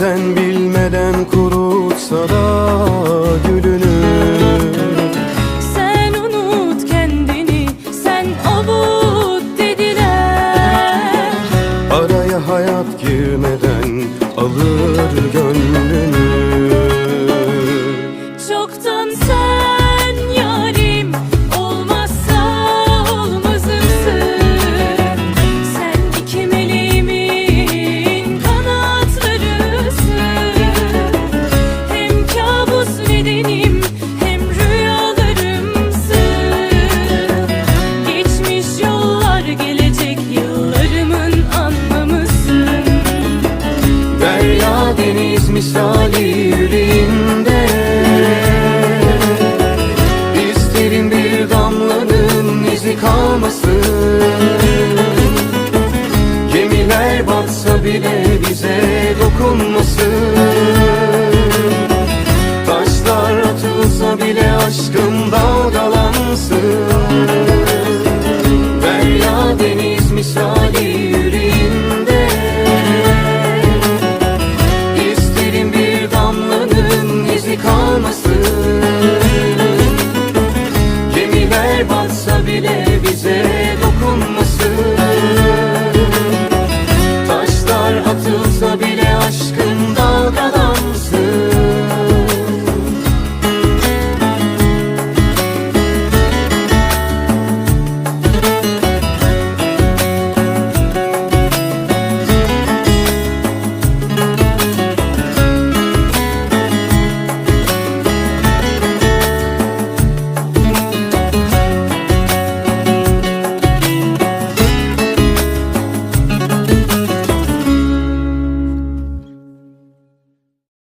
Bazen bilmeden kurutsa da gülünü Sen unut kendini sen avut dediler. Araya hayat girmeden alır gönlünü be so bize.